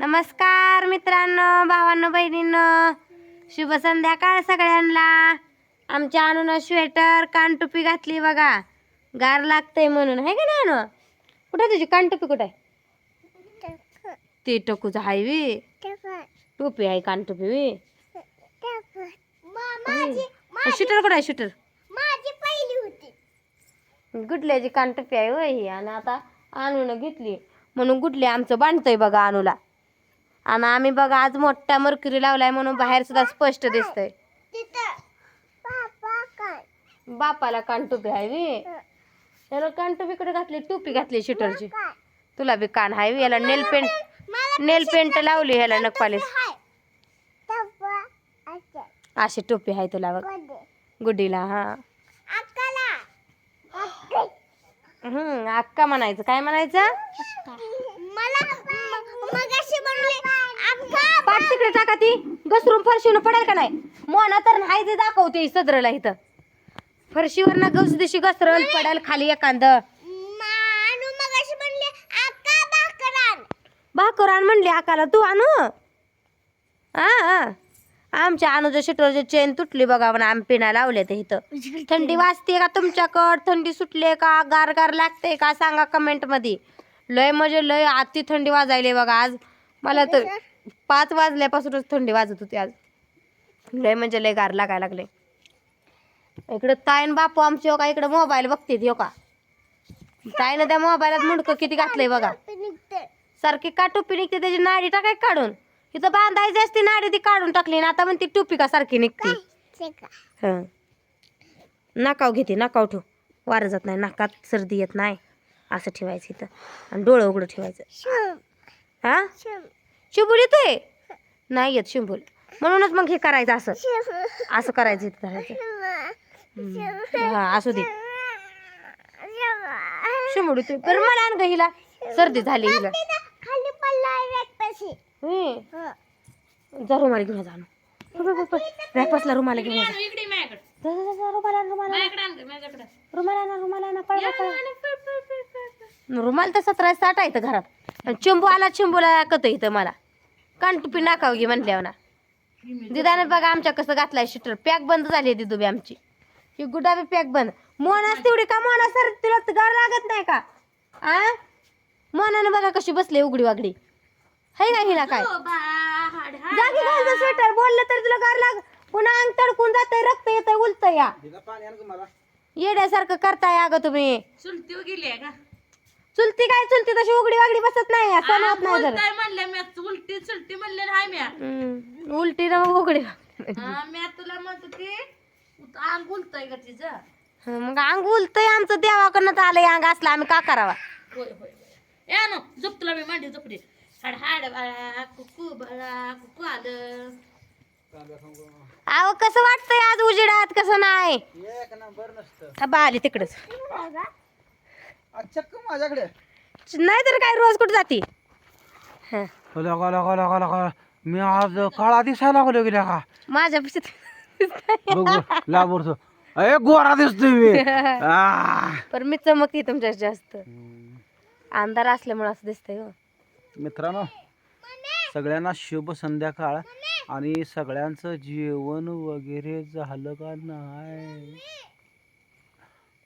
नमस्कार मित्रांनो भावांनो बहिणींनो. शुभ संध्याकाळ सगळ्यांना. आमच्या आणून स्वेटर कानटुपी घातली बघा. गार लागतंय म्हणून. आहे का नाही आणू कुठे तुझी कानटुपी कुठे आहे? ते टकूचं हाय वी. टोपी आहे कानटुपी वी. शूटर कुठे आहे शूटर माझी पहिली होती. गुडल्याची कानटुपी आहे होय ही. आणि आता आणून घेतली. म्हणून गुडले आमचं बांधतंय बघा आणूला आणि आम्ही बघा आज मोठा मरकुरी लावलाय म्हणून बाहेर सुद्धा स्पष्ट दिसतंय. बापाला कानटुपी आहे वी त्याला कानटुपीकडे घातली टोपी घातली शूटरची. तुला बी कान वी. याला नेल पेंट नेल पेंट लावली ह्याला हाय अच्छा. अशी टोपी आहे तुला बघ. गुड्डीला हा. हम्म अक्का म्हणायचं. काय म्हणायचं? पाठ तिकडे टाका ती. घसरून फरशीवर पडेल का नाही? मोना तर नाही ते दाखवते सदरला इथं. फरशीवर ना गवस दिवशी घसरल पडेल खाली एखादं. भाकरान. भाकर आण म्हणली आकाला तू आणू? हा. आमच्या अनुच्या शटरची चेन तुटली बघा पण आम्ही पिना लावले ते इथं. थंडी वाजते का तुमच्याकड? थंडी सुटली का? गार गार लागते का? सांगा कमेंटमध्ये. लय म्हणजे लय अति थंडी वाजायली बघा आज. मला तर पाच वाजल्यापासूनच थंडी वाजत होती आज. लय म्हणजे लय गार लागायला लागले. इकडं ताईन बापू आमचे हो का इकडं मोबाईल बघते हो का? ताईनं त्या मोबाईलात मुंडकं किती घातलंय बघा. सारखी का टोपी निघते त्याची नाडी टाकाय काढून. इथं बांधायची असती नाडी ती काढून टाकली ना आता म्हणते टोपी का सारखी निघते? हं. नाकाव घेते नाकाव ठेव. वारं जात नाही नाकात सर्दी येत नाही. असं ठेवायचं इथं. आणि डोळं उघडं ठेवायचं. हा? शिंबूल येतोय? नाही येत शिंबूल. म्हणूनच मग हे करायचं असं. असं करायचं इथं धरायचं हा असू दे. शिंबूल येतोय. पण मला आण गं हिला. सर्दी झाली हिला. जा रुमाला घेऊन जा रॅपसला रुमाला घेऊन जा. रुमाला रुमाला रुमाला रुमाला रुमाल तर सतरा साठ आहे घरात. चिंबू आला चिंबूला कत इथं मला. कानटुपी नाकाव घे म्हणल्यावर ना. दिदाने बघा आमच्या कसं घातलाय शटर पॅक बंद झाली दिदू बी आमची. ही गुडा बी पॅक बंद. मोनास तेवढी का मोना सर तुला तर गार लागत नाही का? आ? मोनानं बघा कशी बसली उघडी वागडी. हाय का हिला काय? जागी घालतो स्वेटर बोललं तर तुला गार लाग पुन्हा अंग तडकून जातंय रक्त येतंय उलत या. येड्यासारखं करताय अगं तुम्ही. चुलती गेली का? चुलती काय चुलती? तशी उघडी वागडी बसत नाही. सण होत नाही तर काय म्हणले मी उलटी चुलटी म्हणले हाय म्या. हम्म, उलटी ना मग उघडी हा, म्या तुला म्हणतो की अंग उलतय का तिचं. हं, मग अंग उलतय आमचं देवाकडनं आलंय अंग असलं आम्ही का करावा? होय होय. होय या नो झोप तुला मी मांडी झोपडी. हाड हाड बाळा कुकू बाळा कुकू आलं. अहो कसं वाटतंय आज उजेडात कसं नाही? हा, बा आली तिकडच. चक्क माझ्याकडे. नाही तर काय रोज कुठं जाती? हं, लगा लगा लगा लगा. मी आज काळा दिसायला लागलो गेल्या का? माझ्या बघ लाबोरतो अरे गोरा दिसतोय मी. आ. पण मी चमकते तुमच्या जास्त. अंधार असल्यामुळे असं दिसतंय हो. मित्रांनो सगळ्यांना शुभ संध्याकाळ आणि सगळ्यांचं जेवण वगैरे झालं का नाही?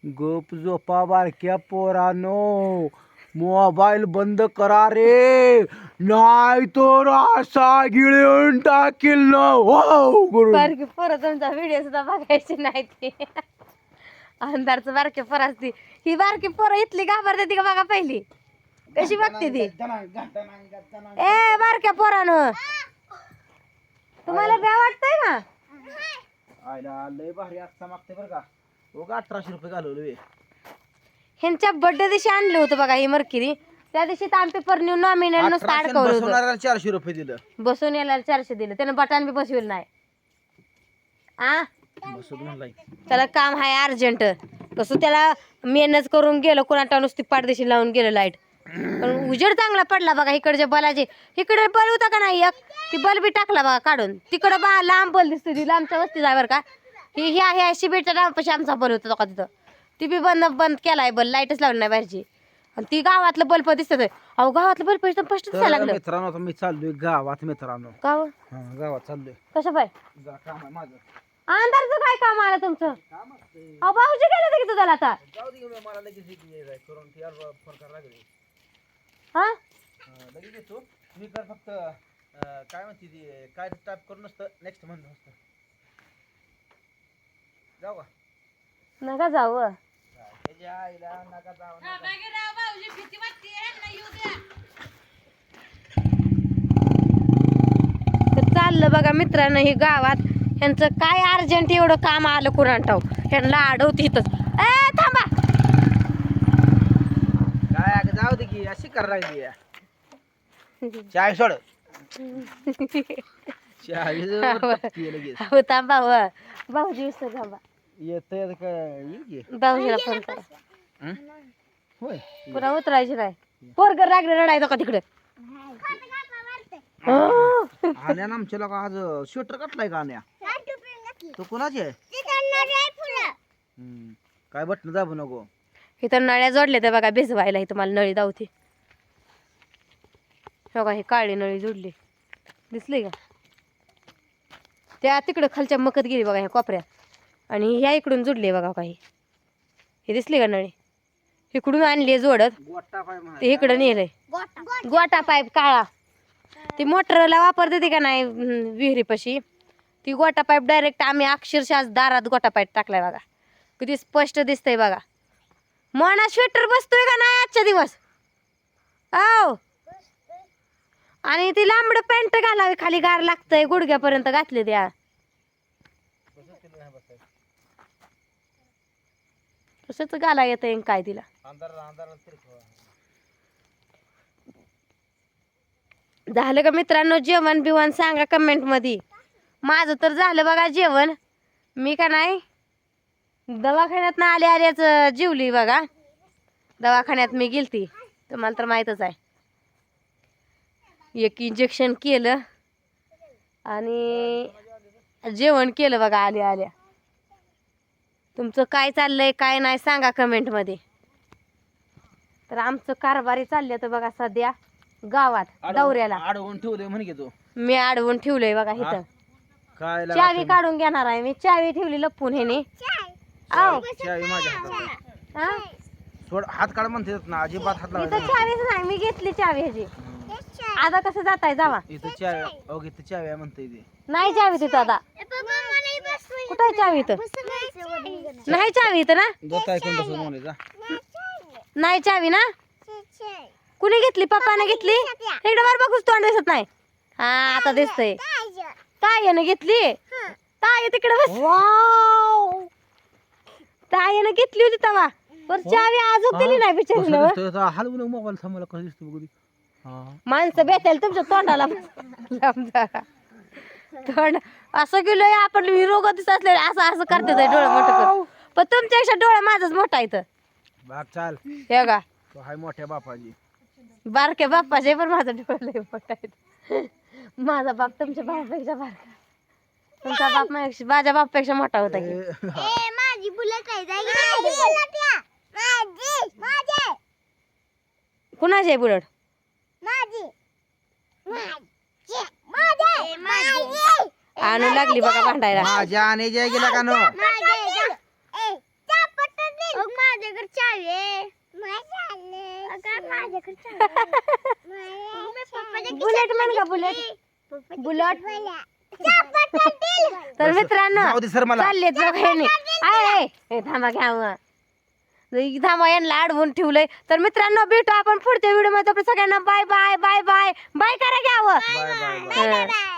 गप झोपा बारक्या पोरानो. मोबाईल बंद करा रे. नाही तर असा गिळून टाकील ना. हो गुरु बारकी पोरं तुमचा व्हिडिओ सुद्धा बघायची नाही ती. अंधारचं बारके पोरं असती. ही बारकी पोरं इथली घाबरते ती का बघा पहिली? कशी बघते ती? ए बारक्या पोरानं. तुम्हाला ब्या वाटतंय ना? आयला लय भारी आजचा मागते बरं का. उगा अठराशे रुपये घालवले. ह्यांच्या बर्थडे दिवशी आणलं होतं बघा ही मरकिरी. त्या दिवशी ताम पेपर न्यू नॉमिनल नुसतं अडकवलं होतं. बसवणाऱ्याला चारशे रुपये दिलं. बसून यायला चारशे दिलं. त्यानं बटन बी बसविलं नाही. आ? बसत म्हणलाय. त्याला काम आहे अर्जंट. कसं त्याला मेहनत करून गेलं कोणाटा नुसती पाडदेशी लावून गेलं लाइट पण उजेड चांगला पडला बघा इकडच्या बलाचे. इकडे बल होता का नाही एक? ती बल बी टाकला बघा काढून. तिकडं बा लांब बल दिसते ती लांबच्या वस्ती जाय बरं का. ही ह्या ह्या शिबीरच्या डांपाशी आमचा बल होता का तिथं. ती बी बंद बंद केलाय बल लाईटच लावली नाही बाहेरची. आणि ती गावातलं बल्ब दिसत अहो गावातलं बल्ब स्पष्ट दिसायला तर लागलं. मित्रांनो आता मी चाललोय गावात मित्रांनो. गाव हा गावात चाललोय. कसं जा काम आहे माझं. अंधारचं काय काम आलं तुमचं? अहो भाऊजी गेले ते की तुझ्याला आता? जाऊ दे घेऊन मला लगेच इथे यायचंय. करून ती यार फोन करायला लागेल. हा? हा, लगेच येतो. मी तर फक्त अं, काय म्हणते ती काय टाईप करून नसतं नेक्स्ट म्हणलं नसतं जाऊ का नका जाऊ व. त्याच्या आईला नका जाऊ नका. बागेराव भाऊजी भीती वाटते यांना येऊ द्या तर चाललं बघा मित्रांनो हे गावात ह्यांचं काय अर्जंट एवढं काम आलं कुणाला ठाऊ ह्यांना अडवते इथंच ए थांबा काय अगं जाऊ दे की अशी करायला लागली या. चाय सोड चाय लगेच हो थांबा व. भाऊजी विसर थांबा. येत काय येईल की? भाऊजीला फोन करा. हं? होय. पुन्हा उतरायची नाही. पोरग रागले रडायचं का तिकडे? आण्या ना आमच्या लोक आज स्वेटर काटलाय का आण्या? तो कुणाची आहे? हम्म. काय बटन दाबू नको. इथं नळ्या जोडल्या तर बघा भिजवायला इथं मला नळी दावते. बघा ही काळी नळी जोडली. दिसली का? त्या तिकडं खालच्या मकत गेली बघा ह्या कोपऱ्यात. आणि ह्या इकडून जोडली बघा काही हे. दिसली का नळी? इकडून आणली जोडत. ते इकडं नेलंय. गोटा पाईप काळा. ती मोटरला वापरते ते का नाही विहिरीपाशी? ती गोटा पाईप डायरेक्ट आम्ही अक्षरशः दारात गोटा पाईप टाकलाय बघा. किती स्पष्ट दिसतंय बघा. मना स्वेटर बसतोय का नाही आजच्या दिवस? औ आणि ती लांबड पॅन्ट घालावी खाली गार लागतंय गुडघ्यापर्यंत घातले त्या. तसंच घाला येत काय तिला. झालं का मित्रांनो जेवण बिवण सांगा कमेंटमध्ये माझं तर झालं बघा जेवण. मी का नाही? दवाखान्यात ना आले आल्याच जीवली बघा. दवाखान्यात मी गेलती. तुम्हाला तर माहीतच आहे. एक इंजेक्शन केलं. आणि जेवण केलं बघा आले आल्या. तुमचं काय चाललंय काय नाही सांगा कमेंटमध्ये तर आमचं कारभारी चाललं तर बघा सध्या गावात दौऱ्याला. अडवून ठेवले म्हणे तू. मी अडवून ठेवलंय बघा इथं. काय चावी काढून घेणार आहे मी. चावी ठेवली लपून हा? सोड हात काढ म्हणते ना अजिबात हात चावीच नाही. मी घेतली चावी ह्याची. आता कसं जाताय? जावा. इथं चावी अहो इथं चावी आहे म्हणते ते. नाही चावी तिथं आता. कुठं आहे चावी इथं? नाही चावी इथं ना? दोत ऐकून बसून म्हणायचा नाही चावी ना? कुणी घेतली? पप्पाने घेतली? इकडे बार बघूच तोंड दिसत नाही. हा आता दिसतंय. ताईनं घेतली. ताई तिकडे बस. ताईनं घेतली होती तवा. पर चावी अजून दिली नाही बिचारीला हलवून मोबाईल थांबवला कसं दिसतो बघू. हा माणसं बेताल तुमच्या तोंडाला लांब. तोंड असं गेलोय आपण रोग दिसत असले असं असं करते डोळे मोठं कर पण तुमच्यापेक्षा डोळे माझाच मोठा इथं बाग चाल. हे का तो हाय मोठ्या बापाजी. बारक्या बाप्पाचे पण माझा डोळे लय मोठा आहे माझा बाप तुमच्या बापापेक्षा बारका. तुमचा बाप माझ्या माझ्या बापापेक्षा मोठा होता की. ए, माझी बुलेट आहे. माझी माझी. कुणाची आहे बुलट? आणू लागली बघा भांडायला. माझ्या आणि जय गेला का नो? माझ्याकडे. चावी आहे. माझ्याकडे बुलेट म्हण का बुलेट. बुलेट. तर मित्रांनो जाऊ दे सर मला. चालले बघायने आहे हे थांबा घ्या मग. धामा यांना अडवून ठेवलंय. तर मित्रांनो भेटू आपण पुढच्या व्हिडिओ व्हिडिओमध्ये सगळ्यांना bye bye bye bye bye करा घ्यावं.